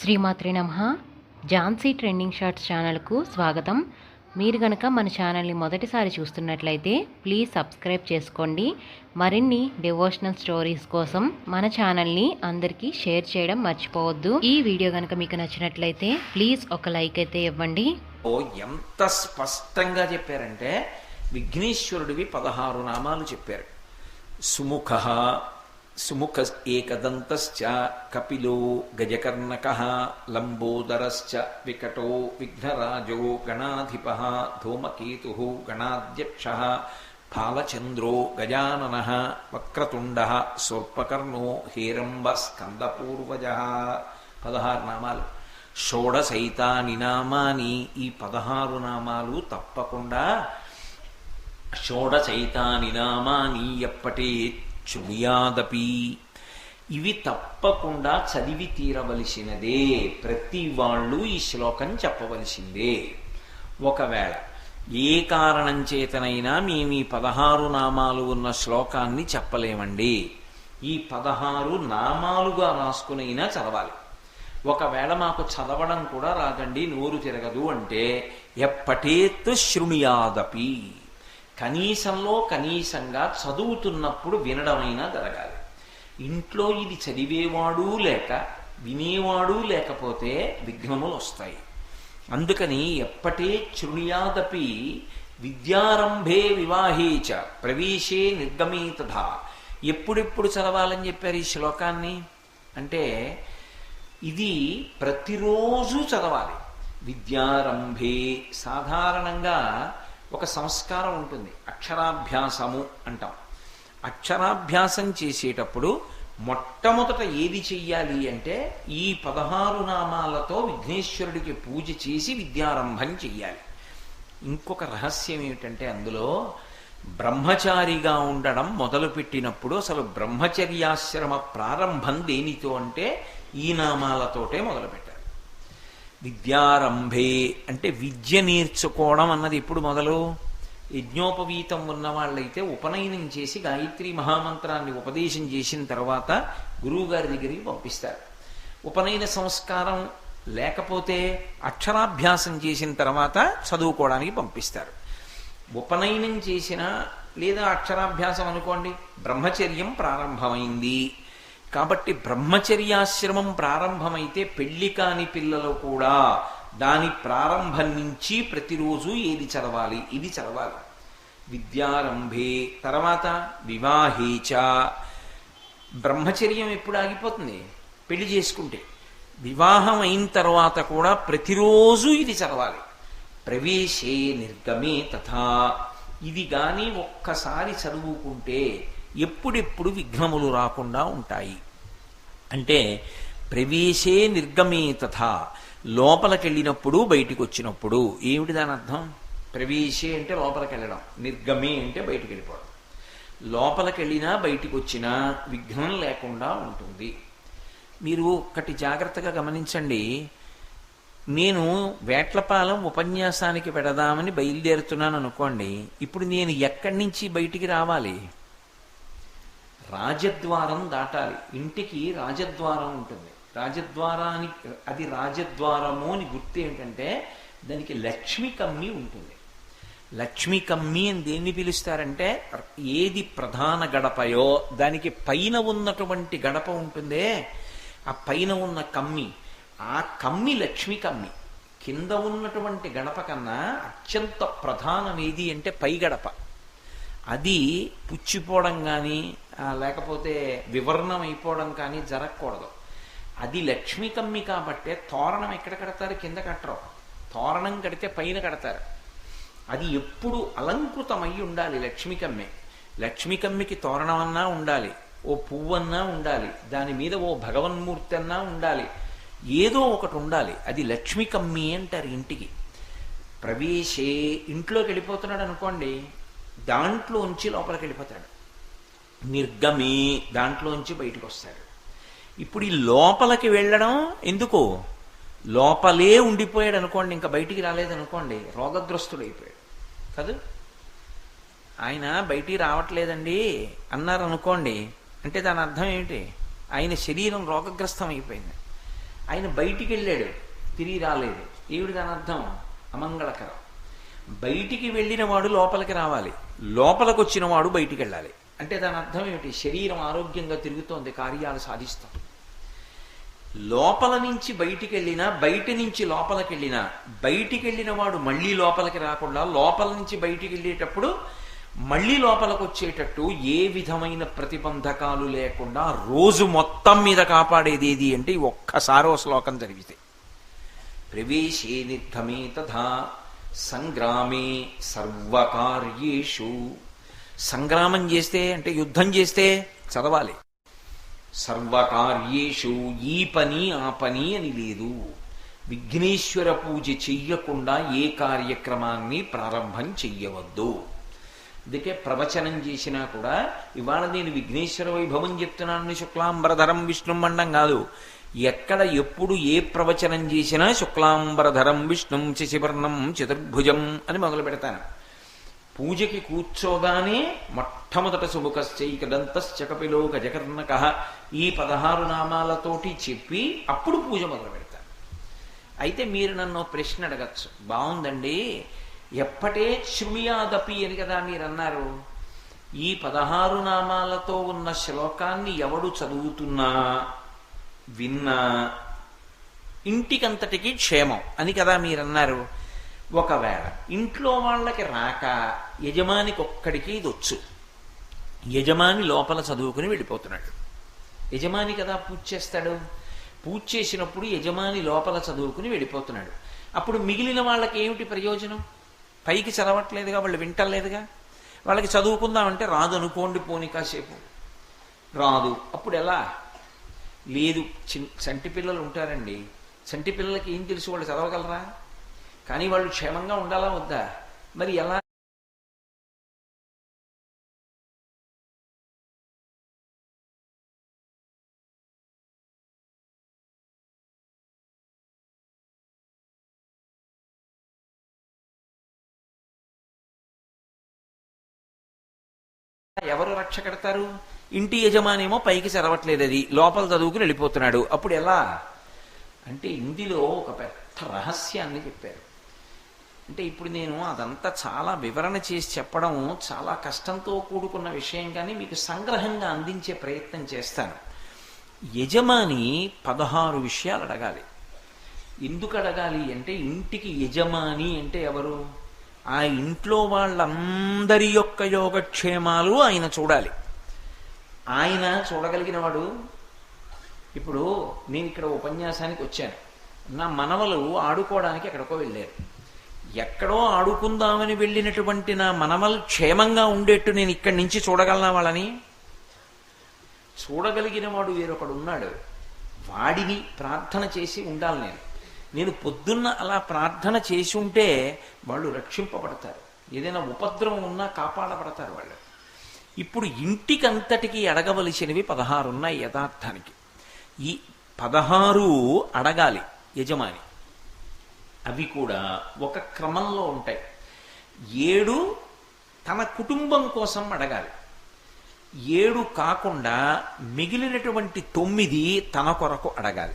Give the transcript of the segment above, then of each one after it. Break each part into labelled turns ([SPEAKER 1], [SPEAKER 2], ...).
[SPEAKER 1] శ్రీమాత్రి నమ. Jhansi trending shorts ఛానల్కు స్వాగతం. మీరు గనక మన ఛానల్ని మొదటిసారి చూస్తున్నట్లయితే ప్లీజ్ సబ్స్క్రైబ్ చేసుకోండి. మరిన్ని డివోషనల్ స్టోరీస్ కోసం మన ఛానల్ని అందరికీ షేర్ చేయడం మర్చిపోవద్దు. ఈ వీడియో కనుక మీకు నచ్చినట్లయితే ప్లీజ్ ఒక లైక్ అయితే ఇవ్వండి.
[SPEAKER 2] ఓ ఎంత స్పష్టంగా చెప్పారంటే విఘ్నేశ్వరుడివి పదహారు నామాలు చెప్పారు. సుముఖ సుముఖ ఏకదంతశ్చ కపిలో గజకర్ణక లంబోదరశ్చ వికటో విఘ్నరాజో గణాధిప ధూమకేతు గణాధ్యక్ష ఫాలచంద్రో గజానన వక్రతుండ సోర్పకర్ణో హేరంబ స్కందపూర్వజ పదహారు నామాలు షోడశైతాని నామాని ఈ పదహారు నామాలు తప్పకుండా షోడశైతాని నామాని ఎప్పటి చుడియాదపి ఇవి తప్పకుండా చదివి తీరవలసినదే. ప్రతి వాళ్ళు ఈ శ్లోకం చెప్పవలసిందే. ఒకవేళ ఏ కారణం చేతనైనా మేము ఈ పదహారు నామాలు ఉన్న శ్లోకాన్ని చెప్పలేమండి. ఈ పదహారు నామాలుగా రాసుకునైనా చదవాలి. ఒకవేళ మాకు చదవడం కూడా రాదండి నోరు తిరగదు అంటే ఎప్పటేత్ శృణుయాదపి. కనీసంలో కనీసంగా చదువుతున్నప్పుడు వినడమైనా జరగాలి. ఇంట్లో ఇది చదివేవాడు లేక వినేవాడు లేకపోతే విఘ్నములు వస్తాయి. అందుకని ఎప్పటే శృణుయాదపి విద్యారంభే వివాహే చ ప్రవేశే నిర్గమే తథా ఎప్పుడెప్పుడు చదవాలని చెప్పారు ఈ శ్లోకాన్ని? అంటే ఇది ప్రతిరోజు చదవాలి. విద్యారంభే సాధారణంగా ఒక సంస్కారం ఉంటుంది. అక్షరాభ్యాసము అంటాం. అక్షరాభ్యాసం చేసేటప్పుడు మొట్టమొదట ఏది చెయ్యాలి అంటే ఈ పదహారు నామాలతో విఘ్నేశ్వరుడికి పూజ చేసి విద్యారంభం చెయ్యాలి. ఇంకొక రహస్యం ఏమిటంటే అందులో బ్రహ్మచారిగా ఉండడం మొదలుపెట్టినప్పుడు అసలు బ్రహ్మచర్యాశ్రమ ప్రారంభం దేనితో అంటే ఈ నామాలతోటే మొదలుపెట్టారు విద్యారంభే అంటే విద్య నేర్చుకోవడం అన్నది ఎప్పుడు మొదలు? యజ్ఞోపవీతం ఉన్న వాళ్ళైతే ఉపనయనం చేసి గాయత్రి మహామంత్రాన్ని ఉపదేశం చేసిన తర్వాత గురువుగారి దగ్గరికి పంపిస్తారు. ఉపనయన సంస్కారం లేకపోతే అక్షరాభ్యాసం చేసిన తర్వాత చదువుకోవడానికి పంపిస్తారు. ఉపనయనం చేసిన లేదా అక్షరాభ్యాసం అనుకోండి బ్రహ్మచర్యం ప్రారంభమైంది. కాబట్టి బ్రహ్మచర్యాశ్రమం ప్రారంభమైతే పెళ్ళి కాని పిల్లలు కూడా దాని ప్రారంభం నుంచి ప్రతిరోజు ఏది చదవాలి? ఇది చదవాలి. విద్యారంభే తర్వాత వివాహేచ బ్రహ్మచర్యం ఎప్పుడు ఆగిపోతుంది? పెళ్ళి చేసుకుంటే. వివాహం అయిన తర్వాత కూడా ప్రతిరోజు ఇది చదవాలి. ప్రవేశే నిర్గమే తథా. ఇది కానీ ఒక్కసారి చదువుకుంటే ఎప్పుడెప్పుడు విఘ్నములు రాకుండా ఉంటాయి. అంటే ప్రవేశే నిర్గమే తథా లోపలికెళ్ళినప్పుడు బయటికి వచ్చినప్పుడు ఏమిటి దాని అర్థం? ప్రవేశే అంటే లోపలికి వెళ్ళడం నిర్గమే అంటే బయటికి వెళ్ళిపోవడం లోపలికి వెళ్ళినా బయటికి వచ్చినా విఘ్నం లేకుండా ఉంటుంది. మీరు ఒకటి జాగ్రత్తగా గమనించండి. నేను వేట్లపాలెం ఉపన్యాసానికి పెడదామని బయలుదేరుతున్నాను అనుకోండి ఇప్పుడు నేను ఎక్కడి నుంచి బయటికి రావాలి? రాజద్వారం దాటాలి. ఇంటికి రాజద్వారం ఉంటుంది. రాజద్వారానికి అది రాజద్వారము అని గుర్తు ఏంటంటే దానికి లక్ష్మి కమ్మి ఉంటుంది. లక్ష్మి కమ్మి అని దేన్ని పిలుస్తారంటే ఏది ప్రధాన గడపయో దానికి పైన ఉన్నటువంటి గడప ఉంటుందే ఆ పైన ఉన్న కమ్మి. ఆ కమ్మి లక్ష్మి కమ్మి. కింద ఉన్నటువంటి గడప కన్నా అత్యంత ప్రధానం ఏది అంటే పై గడప. అది పుచ్చిపోవడం కానీ లేకపోతే వివరణం అయిపోవడం కానీ జరగకూడదు. అది లక్ష్మీ కమ్మి కాబట్టే తోరణం ఎక్కడ కడతారు? కింద కట్టరు. తోరణం కడితే పైన కడతారు. అది ఎప్పుడు అలంకృతమై ఉండాలి లక్ష్మీ కమ్మి. లక్ష్మీ కమ్మికి తోరణం అన్నా ఉండాలి ఓ పువ్వన్నా ఉండాలి దాని మీద ఓ భగవన్మూర్తి అన్నా ఉండాలి. ఏదో ఒకటి ఉండాలి. అది లక్ష్మీ కమ్మి అంటారు ఇంటికి. ప్రవేశే ఇంట్లోకి వెళ్ళిపోతున్నాడు అనుకోండి దాంట్లోంచి లోపలికి వెళ్ళిపోతాడు. నిర్గమే దాంట్లోంచి బయటకు వస్తాడు ఇప్పుడు ఈ లోపలికి వెళ్ళడం ఎందుకు? లోపలే ఉండిపోయాడు అనుకోండి ఇంకా బయటికి రాలేదనుకోండి రోగగ్రస్తుడు అయిపోయాడు కాదు? ఆయన బయటికి రావట్లేదండి అన్నారు అనుకోండి అంటే దాని అర్థం ఏమిటి? ఆయన శరీరం రోగగ్రస్తం అయిపోయింది ఆయన బయటికి వెళ్ళాడు తిరిగి రాలేదు. ఏమిటి దాని అర్థం? అమంగళకరం. బయటికి వెళ్ళిన వాడు లోపలికి రావాలి. లోపలికి వచ్చిన వాడు బయటికి వెళ్ళాలి. అంటే దాని అర్థం ఏమిటి? శరీరం ఆరోగ్యంగా తిరుగుతోంది కార్యాలు సాధిస్తాం. లోపల నుంచి బయటికి వెళ్ళినా బయట నుంచి లోపలికి వెళ్ళినా బయటికి వెళ్ళిన వాడు మళ్ళీ లోపలికి రాకుండా లోపల నుంచి బయటికి వెళ్ళేటప్పుడు మళ్ళీ లోపలికి వచ్చేటట్టు ఏ విధమైన ప్రతిబంధకాలు లేకుండా రోజు మొత్తం మీద కాపాడేది ఏది అంటే ఒక్కసారో శ్లోకం జరిగితే. ప్రవేశే నిర్ధమే తథా సంగ్రామే సర్వకార్యేషు. సంగ్రామం చేస్తే అంటే యుద్ధం చేస్తే చదవాలి. సర్వకార్యేషు ఈ పని ఆ పని అని లేదు. విఘ్నేశ్వర పూజ చెయ్యకుండా ఏ కార్యక్రమాన్ని ప్రారంభం చెయ్యవద్దు. అందుకే ప్రవచనం చేసినా కూడా ఇవాళ నేను విఘ్నేశ్వర వైభవం చెప్తున్నానని శుక్లాంబరధరం విష్ణుమండం కాదు. ఎక్కడ ఎప్పుడు ఏ ప్రవచనం చేసినా శుక్లాంబరధరం విష్ణుం శశివర్ణం చతుర్భుజం అని మొదలు పెడతాను. పూజకి కూర్చోగానే మొట్టమొదట సుముఖశ్చైకదంతశ్చ జగర్ణక ఈ పదహారు నామాలతోటి చెప్పి అప్పుడు పూజ మొదలు పెడతాను అయితే మీరు నన్ను ప్రశ్న అడగచ్చు. బాగుందండి ఎప్పటే శృణుయాదపి అని కదా మీరు అన్నారు. ఈ పదహారు నామాలతో ఉన్న శ్లోకాన్ని ఎవడు చదువుతున్నా విన్నా ఇంటికంతటికి క్షేమం అని కదా మీరన్నారు ఒకవేళ ఇంట్లో వాళ్ళకి రాక యజమానికి ఒక్కడికి ఇది వచ్చు యజమాని లోపల చదువుకుని వెళ్ళిపోతున్నాడు. యజమాని కదా పూజ చేస్తాడు? పూజ చేసినప్పుడు యజమాని లోపల చదువుకుని వెళ్ళిపోతున్నాడు. అప్పుడు మిగిలిన వాళ్ళకి ఏమిటి ప్రయోజనం? పైకి చదవట్లేదుగా వాళ్ళు వింటలేదుగా? వాళ్ళకి చదువుకుందామంటే రాదు అనుకోండి పోని కాసేపు. రాదు. అప్పుడు ఎలా? లేదు చిన్ చంటి పిల్లలు ఉంటారండి. చంటి పిల్లలకి ఏం తెలుసు వాళ్ళు చదవగలరా? కానీ వాళ్ళు క్షేమంగా ఉండాలా వద్దా? మరి ఎలా? ఎవరు రక్ష కడతారు? ఇంటి యజమానేమో పైకి చదవట్లేదు అది. లోపల చదువుకుని వెళ్ళిపోతున్నాడు. అప్పుడు ఎలా? అంటే ఇందులో ఒక పెద్ద రహస్యాన్ని చెప్పారు. అంటే ఇప్పుడు నేను అదంతా చాలా వివరణ చేసి చెప్పడం చాలా కష్టంతో కూడుకున్న విషయం కానీ మీకు సంగ్రహంగా అందించే ప్రయత్నం చేస్తాను. యజమాని పదహారు విషయాలు అడగాలి. ఎందుకు అడగాలి అంటే ఇంటికి యజమాని అంటే ఎవరు? ఆ ఇంట్లో వాళ్ళందరి యొక్క యోగక్షేమాలు ఆయన చూడాలి. ఆయన చూడగలిగిన వాడు ఇప్పుడు నేను ఇక్కడ ఉపన్యాసానికి వచ్చాను. నా మనవలు ఆడుకోవడానికి ఎక్కడికో వెళ్ళారు. ఎక్కడో ఆడుకుందామని వెళ్ళినటువంటి నా మనవలు క్షేమంగా ఉండేట్టు నేను ఇక్కడి నుంచి చూడగలనా వాళ్ళని? చూడగలిగిన వాడు వేరొకడు ఉన్నాడు. వాడిని ప్రార్థన చేసి ఉండాలి నేను. నేను పొద్దున్న అలా ప్రార్థన చేసి ఉంటే వాళ్ళు రక్షింపబడతారు. ఏదైనా ఉపద్రవం ఉన్నా కాపాడబడతారు వాళ్ళు. ఇప్పుడు ఇంటికంతటికి అడగవలసినవి పదహారు ఉన్నాయి యథార్థానికి. ఈ పదహారు అడగాలి యజమాని. అవి కూడా ఒక క్రమంలో ఉంటాయి. ఏడు తన కుటుంబం కోసం అడగాలి. ఏడు కాకుండా మిగిలినటువంటి తొమ్మిది తన కొరకు అడగాలి.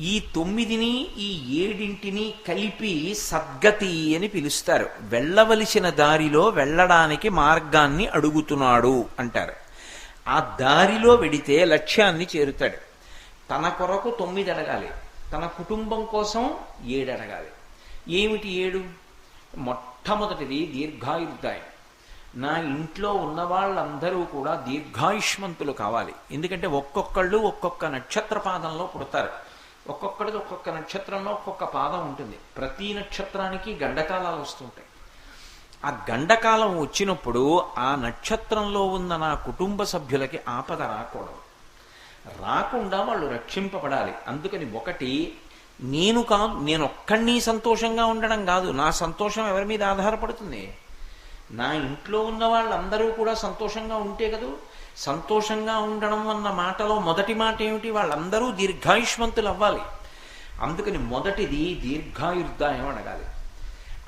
[SPEAKER 2] ఈ తొమ్మిదిని ఈ ఏడింటిని కలిపి సద్గతి అని పిలుస్తారు. వెళ్ళవలసిన దారిలో వెళ్ళడానికి మార్గాన్ని అడుగుతున్నాడు అంటారు. ఆ దారిలో వెడితే లక్ష్యాన్ని చేరుతాడు. తన కొరకు తొమ్మిది అడగాలి. తన కుటుంబం కోసం ఏడు అడగాలి. ఏమిటి ఏడు? మొట్టమొదటిది దీర్ఘాయుర్దాయం నా ఇంట్లో ఉన్న వాళ్ళందరూ కూడా దీర్ఘాయుష్మంతులు కావాలి. ఎందుకంటే ఒక్కొక్కళ్ళు ఒక్కొక్క నక్షత్ర పాదంలో పుడతారు. ఒక్కొక్కడిది ఒక్కొక్క నక్షత్రంలో ఒక్కొక్క పాదం ఉంటుంది. ప్రతి నక్షత్రానికి గండకాలాలు వస్తుంటాయి. ఆ గండకాలం వచ్చినప్పుడు ఆ నక్షత్రంలో ఉన్న నా కుటుంబ సభ్యులకి ఆపద రాకూడదు. రాకుండా వాళ్ళు రక్షింపబడాలి. అందుకని ఒకటి నేను కాదు నేను ఒక్కడిని సంతోషంగా ఉండడం కాదు. నా సంతోషం ఎవరి మీద ఆధారపడుతుంది? నా ఇంట్లో ఉన్న వాళ్ళందరూ కూడా సంతోషంగా ఉంటే కదూ? సంతోషంగా ఉండడం అన్న మాటలో మొదటి మాట ఏమిటి? వాళ్ళందరూ దీర్ఘాయుష్మంతులు అవ్వాలి అందుకని మొదటిది దీర్ఘాయుర్దాయం అడగాలి.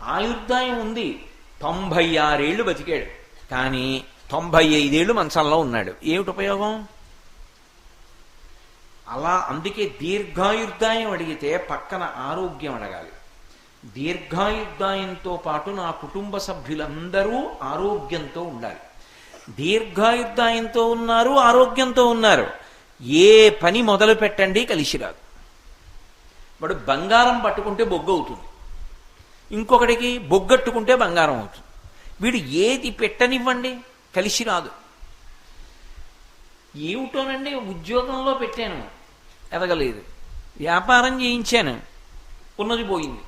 [SPEAKER 2] ఆయుర్దాయం ఉంది. తొంభై ఆరేళ్ళు బతికాడు. కానీ తొంభై ఐదేళ్ళు మంచంలో ఉన్నాడు. ఏమిటి ఉపయోగం? అలా అందుకే దీర్ఘాయుర్దాయం అడిగితే పక్కన ఆరోగ్యం అడగాలి. దీర్ఘాయుర్దాయంతో పాటు నా కుటుంబ సభ్యులందరూ ఆరోగ్యంతో ఉండాలి. దీర్ఘాయుర్దాయంతో ఉన్నారు ఆరోగ్యంతో ఉన్నారు. ఏ పని మొదలు పెట్టండి కలిసి రాదు. వాడు బంగారం పట్టుకుంటే బొగ్గు అవుతుంది. ఇంకొకటికి బొగ్గట్టుకుంటే బంగారం అవుతుంది. వీడు ఏది పెట్టనివ్వండి కలిసి రాదు. ఏమిటోనండి ఉద్యోగంలో పెట్టాను. ఎదగలేదు. వ్యాపారం చేయించాను. ఉన్నది పోయింది.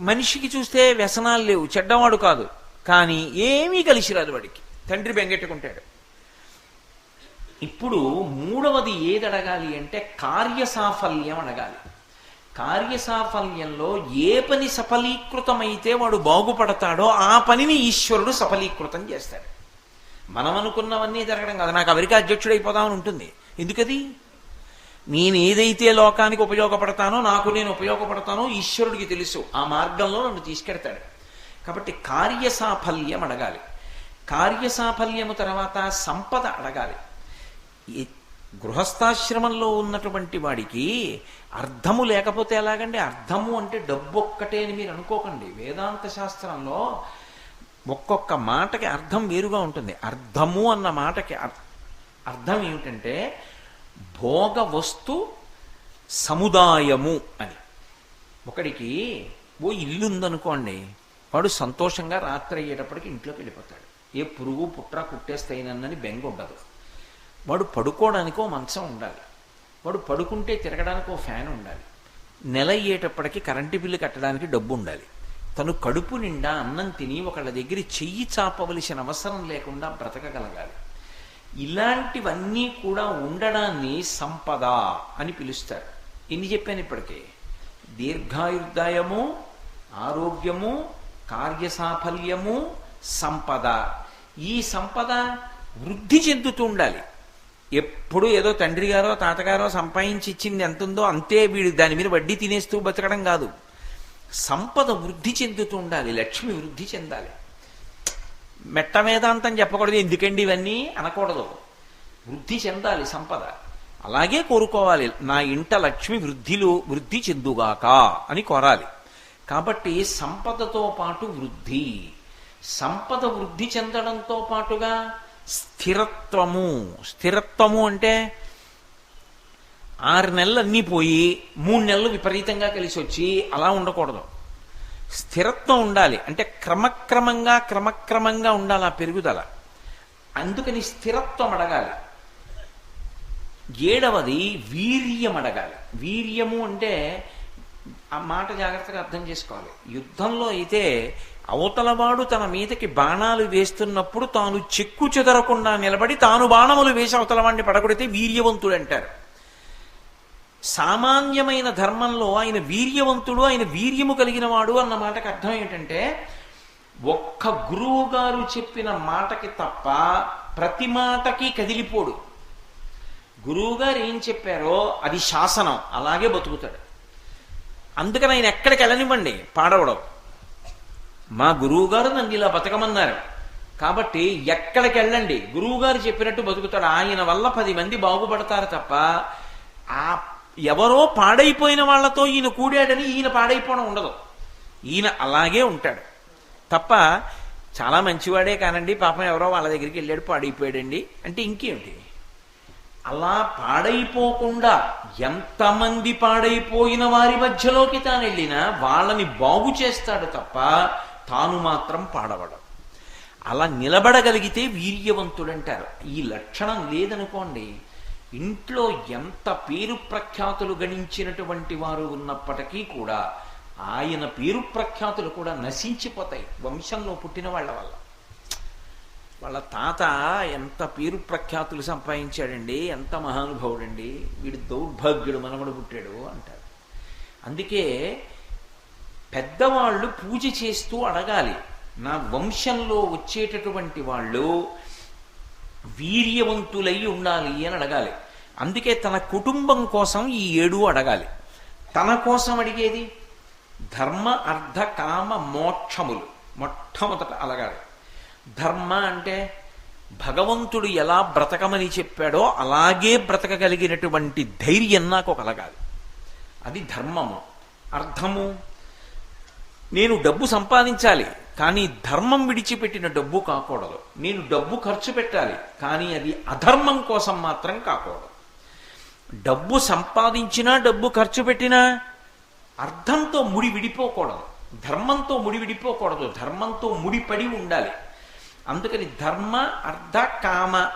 [SPEAKER 2] మనిషికి చూస్తే వ్యసనాలు లేవు చెడ్డవాడు కాదు. కానీ ఏమీ కలిసి రాదు వాడికి. తండ్రి బెంగెట్టుకుంటాడు. ఇప్పుడు మూడవది ఏది అడగాలి అంటే కార్యసాఫల్యం అడగాలి. కార్యసాఫల్యంలో ఏ పని సఫలీకృతమైతే వాడు బాగుపడతాడో ఆ పనిని ఈశ్వరుడు సఫలీకృతం చేస్తాడు. మనం అనుకున్నవన్నీ జరగడం కాదు. నాకు అమెరికా అధ్యక్షుడైపోదామని ఉంటుంది. ఎందుకది? నేను ఏదైతే లోకానికి ఉపయోగపడతానో నాకు నేను ఉపయోగపడతానో ఈశ్వరుడికి తెలుసు. ఆ మార్గంలో నన్ను తీసుకెడతాడు. కాబట్టి కార్యసాఫల్యం అడగాలి. కార్యసాఫల్యము తర్వాత సంపద అడగాలి. గృహస్థాశ్రమంలో ఉన్నటువంటి వాడికి అర్థము లేకపోతే ఎలాగండి? అర్థము అంటే డబ్బు ఒక్కటే అని మీరు అనుకోకండి. వేదాంత శాస్త్రంలో ఒక్కొక్క మాటకి అర్థం వేరుగా ఉంటుంది. అర్థము అన్న మాటకి అర్థం ఏమిటంటే భోగ వస్తు సముదాయము అని. ఒకడికి ఓ ఇల్లు ఉందనుకోండి వాడు సంతోషంగా రాత్రి అయ్యేటప్పటికి ఇంట్లోకి వెళ్ళిపోతాడు. ఏ పురుగు పుట్ర కుట్టేస్తాయినని బెంగ ఉండదు వాడు పడుకోవడానికి ఓ మంచం ఉండాలి. వాడు పడుకుంటే తిరగడానికి ఓ ఫ్యాన్ ఉండాలి. నెల అయ్యేటప్పటికి కరెంటు బిల్లు కట్టడానికి డబ్బు ఉండాలి. తను కడుపు నిండా అన్నం తిని ఒకళ్ళ దగ్గర చెయ్యి చాపవలసిన అవసరం లేకుండా బ్రతకగలగాలి. ఇలాంటివన్నీ కూడా ఉండడాన్ని సంపద అని పిలుస్తారు. ఎన్ని చెప్పాను ఇప్పటికే? దీర్ఘాయుర్దాయము ఆరోగ్యము కార్యసాఫల్యము సంపద. ఈ సంపద వృద్ధి చెందుతూ ఉండాలి. ఎప్పుడు ఏదో తండ్రి గారో తాతగారో సంపాదించి ఇచ్చింది ఎంత ఉందో అంతే వీడు దాని మీద వడ్డీ తినేస్తూ బతకడం కాదు. సంపద వృద్ధి చెందుతూ ఉండాలి లక్ష్మి వృద్ధి చెందాలి. మెట్ట వేదాంతం చెప్పకూడదు ఎందుకండి ఇవన్నీ? అనకూడదు. వృద్ధి చెందాలి సంపద. అలాగే కోరుకోవాలి. నా ఇంట లక్ష్మి వృద్ధిలో వృద్ధి చెందుగాక అని కోరాలి. కాబట్టి సంపదతో పాటు వృద్ధి. సంపద వృద్ధి చెందడంతో పాటుగా స్థిరత్వము. స్థిరత్వము అంటే ఆరు నెలలు అన్నీ పోయి మూడు నెలలు విపరీతంగా కలిసి వచ్చి అలా ఉండకూడదు. స్థిరత్వం ఉండాలి. అంటే క్రమక్రమంగా క్రమక్రమంగా ఉండాలి ఆ పెరుగుదల. అందుకని స్థిరత్వం అడగాలి. ఏడవది వీర్యం అడగాలి. వీర్యము అంటే ఆ మాట జాగ్రత్తగా అర్థం చేసుకోవాలి. యుద్ధంలో అయితే అవతలవాడు తన మీదకి బాణాలు వేస్తున్నప్పుడు తాను చెక్కు చెదరకుండా నిలబడి తాను బాణములు వేసి అవతలవాడిని పడగొడితే వీర్యవంతుడు అంటారు సామాన్యమైన ధర్మంలో ఆయన వీర్యవంతుడు ఆయన వీర్యము కలిగినవాడు అన్న మాటకు అర్థం ఏంటంటే ఒక్క గురువు గారు చెప్పిన మాటకి తప్ప ప్రతి మాటకి కదిలిపోడు. గురువు గారు ఏం చెప్పారో అది శాసనం అలాగే బతుకుతాడు. అందుకని ఆయన ఎక్కడికి వెళ్ళనివ్వండి పాడవడం. మా గురువుగారు నన్ను ఇలా బతకమన్నారు. కాబట్టి ఎక్కడికి వెళ్ళండి గురువుగారు చెప్పినట్టు బతుకుతాడు. ఆయన వల్ల పది మంది బాగుపడతారు తప్ప ఆ ఎవరో పాడైపోయిన వాళ్ళతో ఈయన కూడాడని ఈయన పాడైపోవడం ఉండదు. ఈయన అలాగే ఉంటాడు. తప్ప చాలా మంచివాడే కానండి పాపం ఎవరో వాళ్ళ దగ్గరికి వెళ్ళాడు పాడైపోయాడండి. అంటే ఇంకేమిటి? అలా పాడైపోకుండా ఎంతమంది పాడైపోయిన వారి మధ్యలోకి తాను వెళ్ళినా వాళ్ళని బాగు చేస్తాడు తప్ప తాను మాత్రం పాడవడం. అలా నిలబడగలిగితే వీర్యవంతుడంటారు. ఈ లక్షణం లేదనుకోండి ఇంట్లో ఎంత పేరు ప్రఖ్యాతులు గణించినటువంటి వారు ఉన్నప్పటికీ కూడా ఆయన పేరు ప్రఖ్యాతులు కూడా నశించిపోతాయి వంశంలో పుట్టిన వాళ్ళ వల్ల. వాళ్ళ తాత ఎంత పేరు ప్రఖ్యాతులు సంపాదించాడండి ఎంత మహానుభావుడండి వీడు దౌర్భాగ్యుడు మనమడు పుట్టాడు అంటారు. అందుకే పెద్దవాళ్ళు పూజ చేస్తూ అడగాలి నా వంశంలో వచ్చేటటువంటి వాళ్ళు వీర్యవంతులై ఉండాలి అని అడగాలి. అందుకే తన కుటుంబం కోసం ఈ ఏడు అడగాలి. తన కోసం అడిగేది ధర్మ అర్థ కామ మోక్షములు మొట్టమొదట అలగాలి ధర్మ అంటే భగవంతుడు ఎలా బ్రతకమని చెప్పాడో అలాగే బ్రతకగలిగినటువంటి ధైర్యం నాకు కలగాలి అది ధర్మము. అర్థము. నేను డబ్బు సంపాదించాలి. కానీ ధర్మం విడిచిపెట్టిన డబ్బు కాకూడదు. నేను డబ్బు ఖర్చు పెట్టాలి కానీ అది అధర్మం కోసం మాత్రం కాకూడదు. డబ్బు సంపాదించినా డబ్బు ఖర్చు పెట్టినా అర్థంతో ముడి విడిపోకూడదు. ధర్మంతో ముడి విడిపోకూడదు. ధర్మంతో ముడిపడి ఉండాలి. అందుకని ధర్మ అర్థ కామ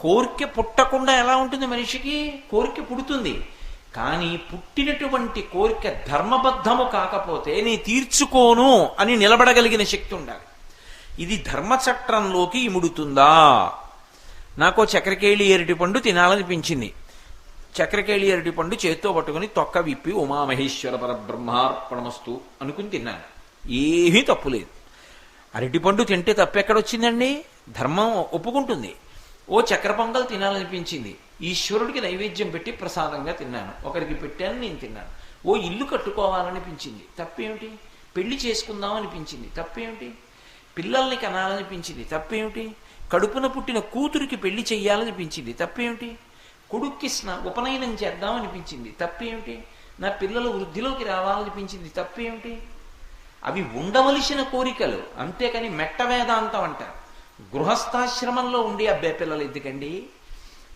[SPEAKER 2] కోరిక పుట్టకుండా ఎలా ఉంటుంది మనిషికి? కోరిక పుడుతుంది. కానీ పుట్టినటువంటి కోరిక ధర్మబద్ధము కాకపోతే నీ తీర్చుకోను అని నిలబడగలిగిన శక్తి ఉండాలి. ఇది ధర్మచట్రంలోకి ఇముడుతుందా? నాకు చక్రకేళి ఎరటి పండు తినాలనిపించింది. చక్రకేళి అరటి పండు చేత్తో పట్టుకుని తొక్క విప్పి ఉమామహేశ్వర పరబ్రహ్మార్పణమస్తు అనుకుని తిన్నాను. ఏమీ తప్పులేదు అరటిపండు తింటే తప్పెక్కడొచ్చిందండి? ధర్మం ఒప్పుకుంటుంది. ఓ చక్ర పొంగల్ తినాలనిపించింది. ఈశ్వరుడికి నైవేద్యం పెట్టి ప్రసాదంగా తిన్నాను. ఒకరికి పెట్టాను నేను తిన్నాను. ఓ ఇల్లు కట్టుకోవాలనిపించింది. తప్పేమిటి? పెళ్ళి చేసుకుందాం అనిపించింది తప్పేమిటి? పిల్లల్ని కనాలనిపించింది. తప్పేమిటి? కడుపున పుట్టిన కూతురికి పెళ్ళి చెయ్యాలనిపించింది. తప్పేమిటి? కొడుక్కి స్నా ఉపనయనం చేద్దామనిపించింది. తప్పేమిటి? నా పిల్లలు వృద్ధిలోకి రావాలనిపించింది. తప్పేమిటి? అవి ఉండవలసిన కోరికలు. అంతేకాని మెట్ట వేదాంతం అంటారు గృహస్థాశ్రమంలో ఉండి అబ్బే పిల్లలు ఎందుకండి?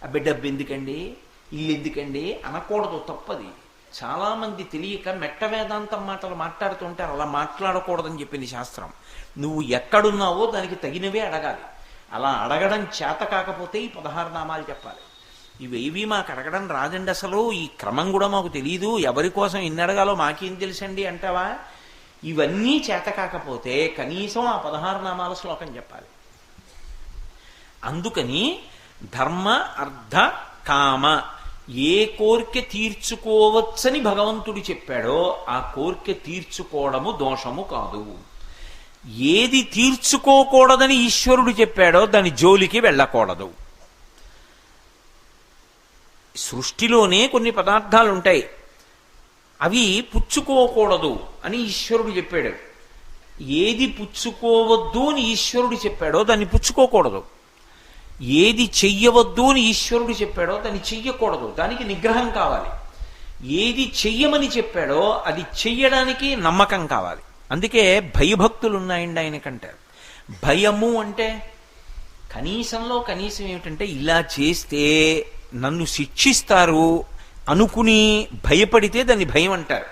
[SPEAKER 2] అబ్బే డబ్బు ఎందుకండి? ఇల్లు ఎందుకండి? అనకూడదు తప్పది. చాలామంది తెలియక మెట్ట వేదాంతం మాటలు మాట్లాడుతుంటారు అలా మాట్లాడకూడదని చెప్పింది శాస్త్రం. నువ్వు ఎక్కడున్నావో దానికి తగినవే అడగాలి. అలా అడగడం చేత కాకపోతే ఈ పదహారు నామాలు చెప్పాలి. ఇవేవి మాకు అడగడం రాదండి అసలు. ఈ క్రమం కూడా మాకు తెలియదు ఎవరి కోసం ఎన్ని అడగాలో మాకేం తెలుసండి అంటావా? ఇవన్నీ చేత కాకపోతే కనీసం ఆ పదహారు నామాల శ్లోకం చెప్పాలి. అందుకని ధర్మ అర్థ కామ. ఏ కోరిక తీర్చుకోవచ్చని భగవంతుడు చెప్పాడో ఆ కోరిక తీర్చుకోవడము దోషము కాదు. ఏది తీర్చుకోకూడదని ఈశ్వరుడు చెప్పాడో దాని జోలికి వెళ్ళకూడదు. సృష్టిలోనే కొన్ని పదార్థాలు ఉంటాయి అవి పుచ్చుకోకూడదు అని ఈశ్వరుడు చెప్పాడు. ఏది పుచ్చుకోవద్దు అని ఈశ్వరుడు చెప్పాడో దాన్ని పుచ్చుకోకూడదు. ఏది చెయ్యవద్దు అని ఈశ్వరుడు చెప్పాడో దాన్ని చెయ్యకూడదు. దానికి నిగ్రహం కావాలి. ఏది చెయ్యమని చెప్పాడో అది చెయ్యడానికి నమ్మకం కావాలి. అందుకే భయభక్తులు ఉన్నాయండి ఆయనకంటారు భయము అంటే కనీసంలో కనీసం ఏమిటంటే ఇలా చేస్తే నన్ను శిక్షిస్తారు అనుకుని భయపడితే దాన్ని భయం అంటారు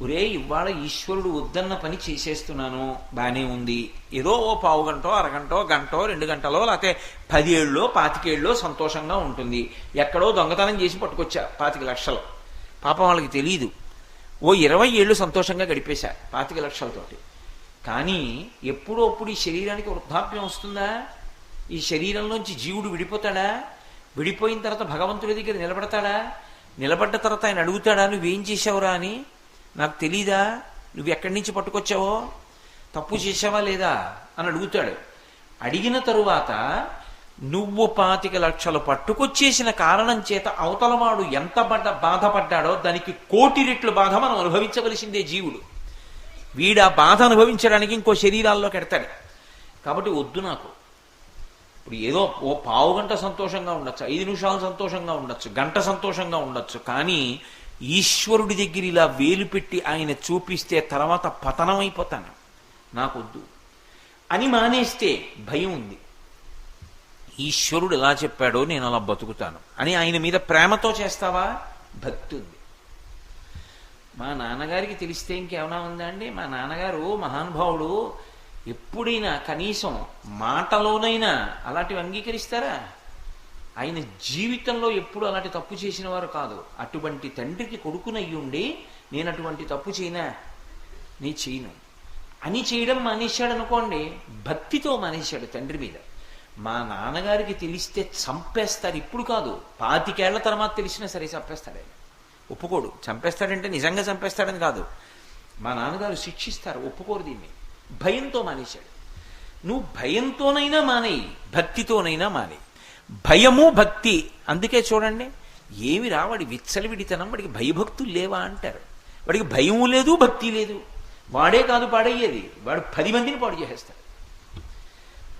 [SPEAKER 2] ఒరే ఇవాళ ఈశ్వరుడు వద్దన్న పని చేసేస్తున్నాను. బానే ఉంది. ఏదో ఓ పావు గంటో అరగంటో గంటో రెండు గంటలో లేకపోతే పదేళ్ళలో పాతికేళ్ళలో సంతోషంగా ఉంటుంది. ఎక్కడో దొంగతనం చేసి పట్టుకొచ్చా పాతిక లక్షలు. పాపం వాళ్ళకి తెలియదు ఓ ఇరవై ఏళ్ళు సంతోషంగా గడిపేశా పాతిక లక్షలతోటి కానీ ఎప్పుడో అప్పుడు ఈ శరీరానికి వృద్ధాప్యం వస్తుందా? ఈ శరీరంలోంచి జీవుడు విడిపోతాడా? విడిపోయిన తర్వాత భగవంతుడి దగ్గర నిలబడతాడా? నిలబడ్డ తర్వాత ఆయన అడుగుతాడా నువ్వేం చేసావురా అని? నాకు తెలీదా? నువ్వు ఎక్కడి నుంచి పట్టుకొచ్చావో? తప్పు చేసావా లేదా? అని అడుగుతాడు. అడిగిన తరువాత నువ్వు పాతిక లక్షలు పట్టుకొచ్చేసిన కారణం చేత అవతలవాడు ఎంత బడ్డ బాధపడ్డాడో దానికి కోటి రెట్లు బాధ మనం అనుభవించవలసిందే జీవుడు. వీడు ఆ బాధ అనుభవించడానికి ఇంకో శరీరాల్లో కెడతాడు. కాబట్టి వద్దు నాకు. ఇప్పుడు ఏదో ఓ పావు గంట సంతోషంగా ఉండొచ్చు ఐదు నిమిషాలు సంతోషంగా ఉండొచ్చు గంట సంతోషంగా ఉండొచ్చు కానీ ఈశ్వరుడి దగ్గర ఇలా వేలు పెట్టి ఆయన చూపిస్తే తర్వాత పతనం అయిపోతాను నాకొద్దు. అని మానేస్తే భయం ఉంది. ఈశ్వరుడు ఎలా చెప్పాడో నేను అలా బతుకుతాను. అని ఆయన మీద ప్రేమతో చేస్తావా? భక్తి ఉంది. మా నాన్నగారికి తెలిస్తే ఇంకేమైనా ఉందా అండి? మా నాన్నగారు మహానుభావుడు. ఎప్పుడైనా కనీసం మాటలోనైనా అలాంటివి అంగీకరిస్తారా? ఆయన జీవితంలో ఎప్పుడు అలాంటి తప్పు చేసిన వారు కాదు. అటువంటి తండ్రికి కొడుకునయ్యుండి నేను అటువంటి తప్పు చేయనా? నీ చేయను. అని చేయడం మానేశాడు అనుకోండి భక్తితో మానేశాడు తండ్రి మీద. మా నాన్నగారికి తెలిస్తే చంపేస్తారు. ఇప్పుడు కాదు పాతికేళ్ళ తర్వాత తెలిసినా సరే చంపేస్తాడు. ఆయన ఒప్పుకోడు. చంపేస్తాడంటే నిజంగా చంపేస్తాడని కాదు. మా నాన్నగారు శిక్షిస్తారు ఒప్పుకోరు దీన్ని. భయంతో మానేశాడు. నువ్వు భయంతోనైనా మానేయి భక్తితోనైనా మానేయి. భయము భక్తి. అందుకే చూడండి ఏమి రా వాడి విచ్చలవిడితనం వాడికి భయభక్తులు లేవా అంటారు. వాడికి భయము లేదు భక్తి లేదు. వాడే కాదు పాడయ్యేది. వాడు పది మందిని పాడు చేసేస్తాడు.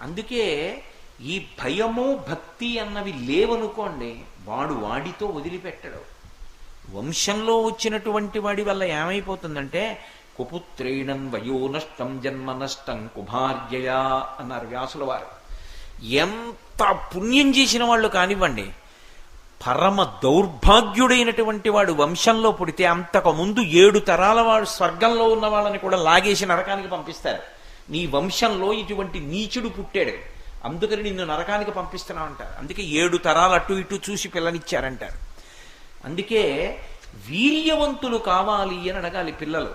[SPEAKER 2] అందుకే ఈ భయము భక్తి అన్నవి లేవనుకోండి వాడు వాడితో వదిలిపెట్టడు. వంశంలో వచ్చినటువంటి వాడి వల్ల ఏమైపోతుందంటే కుపుత్రేణం వయో నష్టం జన్మ నష్టం కుభార్యయా అన్నారు వ్యాసుల వారు ఎంత పుణ్యం చేసిన వాళ్ళు కానివ్వండి పరమ దౌర్భాగ్యుడైనటువంటి వాడు వంశంలో పుడితే అంతకు ముందు ఏడు తరాల వాడు స్వర్గంలో ఉన్న వాళ్ళని కూడా లాగేసి నరకానికి పంపిస్తారు. నీ వంశంలో ఇటువంటి నీచుడు పుట్టాడు. అందుకని నిన్ను నరకానికి పంపిస్తున్నావు అంటారు అందుకే ఏడు తరాలు అటు ఇటు చూసి పిల్లనిచ్చారంటారు. అందుకే వీర్యవంతులు కావాలి అని అడగాలి పిల్లలు.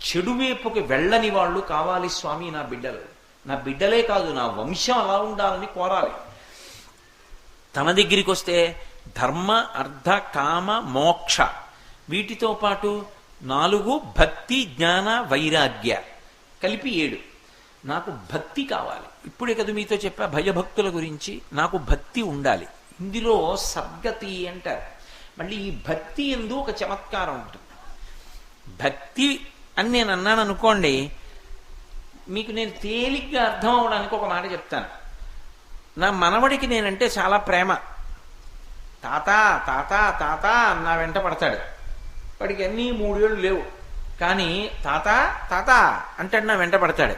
[SPEAKER 2] చెడు వైపుకి వెళ్ళని వాళ్ళు కావాలి స్వామి నా బిడ్డలు. నా బిడ్డలే కాదు నా వంశం అలా ఉండాలని కోరాలి. తన దగ్గరికి వస్తే ధర్మ అర్థ కామ మోక్ష. వీటితో పాటు నాలుగు భక్తి జ్ఞాన వైరాగ్య కలిపి ఏడు. నాకు భక్తి కావాలి. ఇప్పుడే కదా మీతో చెప్పా భయభక్తుల గురించి. నాకు భక్తి ఉండాలి. ఇందులో సద్గతి అంటారు. మళ్ళీ ఈ భక్తి ఎందు ఒక చమత్కారం ఉంటుంది. భక్తి అని నేను అన్నాను అనుకోండి మీకు నేను తేలిగ్గా అర్థం అవడానికి ఒక మాట చెప్తాను. నా మనవడికి నేనంటే చాలా ప్రేమ. తాత తాత తాత నా వెంట పడతాడు. వాడికి అన్నీ మూడేళ్ళు లేవు. కానీ తాత తాత అంటాడు నా వెంట పడతాడు.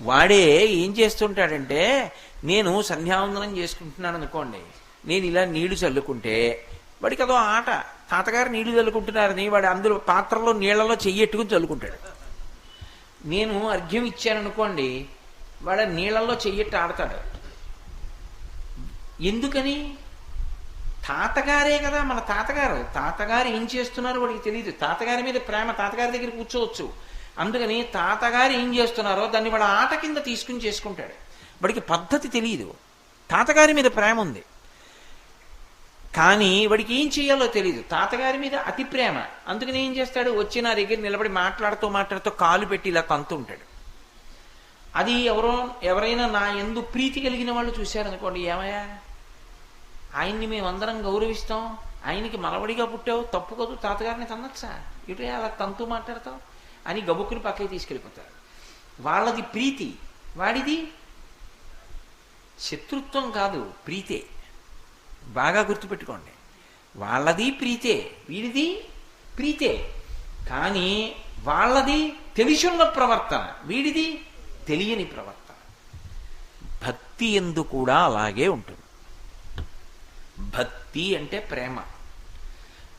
[SPEAKER 2] వాడే ఏం చేస్తుంటాడంటే నేను సంధ్యావందనం చేసుకుంటున్నాను అనుకోండి నేను ఇలా నీళ్ళు చల్లుకుంటే వాడికి అదో ఆట. తాతగారు నీళ్ళు చల్లుకుంటున్నారని వాడు అందులో పాత్రలో నీళ్ళలో చెయ్యెట్టుకుని చల్లుకుంటాడు. నేను అర్ఘ్యం ఇచ్చాననుకోండి వాడు నీళ్ళలో చెయ్యట్టు ఆడతాడు. ఎందుకని? తాతగారే కదా మన తాతగారు. తాతగారు ఏం చేస్తున్నారో వాడికి తెలియదు తాతగారి మీద ప్రేమ తాతగారి దగ్గర కూర్చోవచ్చు. అందుకని తాతగారు ఏం చేస్తున్నారో దాన్ని వాడు ఆట కింద తీసుకుని చేసుకుంటాడు. వాడికి పద్ధతి తెలియదు తాతగారి మీద ప్రేమ ఉంది. కానీ వాడికి ఏం చేయాలో తెలియదు తాతగారి మీద అతి ప్రేమ. అందుకని ఏం చేస్తాడు? వచ్చి నా దగ్గర నిలబడి మాట్లాడుతూ మాట్లాడుతూ కాలు పెట్టి ఇలా తంతుంటాడు అది ఎవరో ఎవరైనా నా ఎందు ప్రీతి కలిగిన వాళ్ళు చూశారనుకోండి ఏమయ్యా? ఆయన్ని మేమందరం గౌరవిస్తాం. ఆయనకి మలబడిగా పుట్టావు. తప్పు కదూ. తాతగారిని తన్నచ్చా? ఇటు అలా తంతు మాట్లాడతావు? అని గబుక్కుని పక్కకి తీసుకెళ్ళిపోతారు. వాళ్ళది ప్రీతి. వాడిది శత్రుత్వం కాదు ప్రీతే. బాగా గుర్తుపెట్టుకోండి. వాళ్ళది ప్రీతే. వీడిది ప్రీతే. కానీ వాళ్ళది తెలిసున్న ప్రవర్తన. వీడిది తెలియని ప్రవర్తన. భక్తి ఎందు కూడా అలాగే ఉంటుంది. భక్తి అంటే ప్రేమ.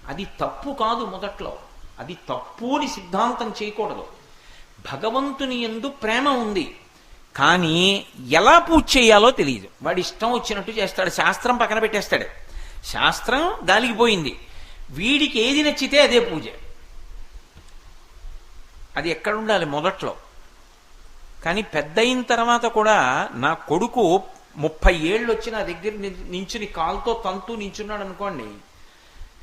[SPEAKER 2] అది తప్పు కాదు మొదట్లో. అది తప్పు అని సిద్ధాంతం చేయకూడదు. భగవంతుని ఎందు ప్రేమ ఉంది. కానీ ఎలా పూజ చేయాలో తెలియదు వాడు ఇష్టం వచ్చినట్టు చేస్తాడు. శాస్త్రం పక్కన పెట్టేస్తాడు. శాస్త్రం గాలికి పోయింది. వీడికి ఏది నచ్చితే అదే పూజ. అది ఎక్కడ ఉండాలి? మొదట్లో. కానీ పెద్ద అయిన తర్వాత కూడా నా కొడుకు ముప్పై ఏళ్ళు వచ్చి నా దగ్గర నించుని కాల్తో తంతు నించున్నాడు అనుకోండి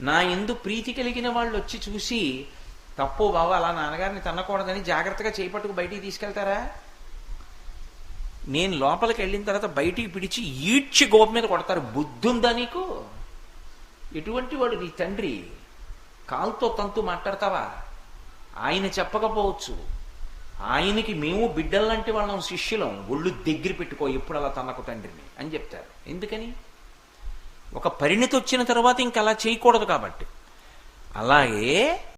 [SPEAKER 2] నా ఎందు ప్రీతి కలిగిన వాళ్ళు వచ్చి చూసి తప్పు బావ అలా నాన్నగారిని తన్నకూడదని జాగ్రత్తగా చేపట్టుకు బయటికి తీసుకెళ్తారా? నేను లోపలికి వెళ్ళిన తర్వాత బయటికి పిడిచి ఈడ్చి గోప మీద కొడతారు. బుద్ధుందా నీకు? ఎటువంటి వాడు నీ తండ్రి? కాలుతో తంతు మాట్లాడతావా? ఆయన చెప్పకపోవచ్చు. ఆయనకి మేము బిడ్డల్లాంటి వాళ్ళం శిష్యులం. ఒళ్ళు దగ్గర పెట్టుకో ఎప్పుడు అలా తనకు తండ్రిని అని చెప్తారు. ఎందుకని? ఒక పరిణితి వచ్చిన తర్వాత ఇంక అలా చేయకూడదు కాబట్టి. అలాగే